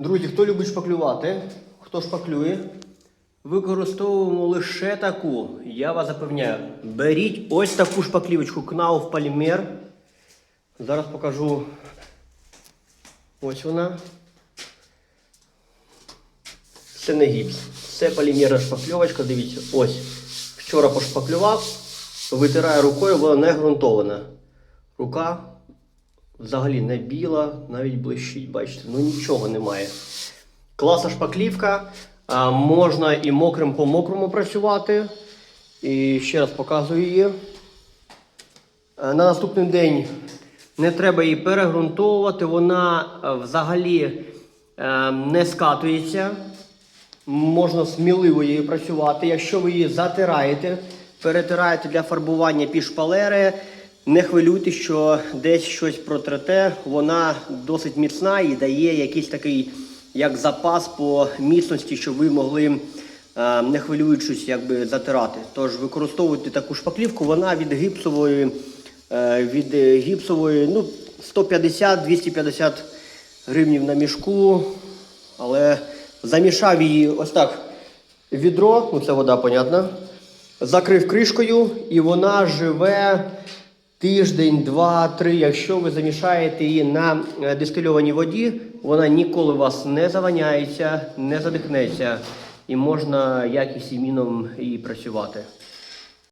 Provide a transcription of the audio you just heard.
Друзі, хто любить шпаклювати, хто шпаклює, використовуємо лише таку. Я вас запевняю, беріть ось таку шпаклівочку Knauf Polymer. Зараз покажу. Ось вона. Це не гіпс. Це полімерна шпакльовочка. Дивіться, ось. Вчора пошпаклював, витираю рукою, вона не ґрунтована. Рука взагалі не біла, навіть блищить, бачите, ну нічого немає. Класна шпаклівка. А, можна і мокрим по мокрому працювати. І ще раз показую її. Е, На наступний день не треба її перегрунтовувати, вона взагалі е, не скатується. Можна сміливо її працювати. Якщо ви її затираєте, перетираєте для фарбування під шпалери, не хвилюйтесь, що десь щось протрете. Вона досить міцна і дає якийсь такий як запас по міцності, щоб ви могли е, не хвилюючись, якби затирати. Тож використовуйте таку шпаклівку, вона від гіпсової, е, від гіпсової ну, 150-250 гривнів на мішку. Але замішав її ось так відро, ну це вода, понятно. Закрив кришкою, і вона живе тиждень, два, три. Якщо ви замішаєте її на е, дистильованій воді, вона ніколи у вас не заваняється, не задихнеться, і можна якісь міном її працювати.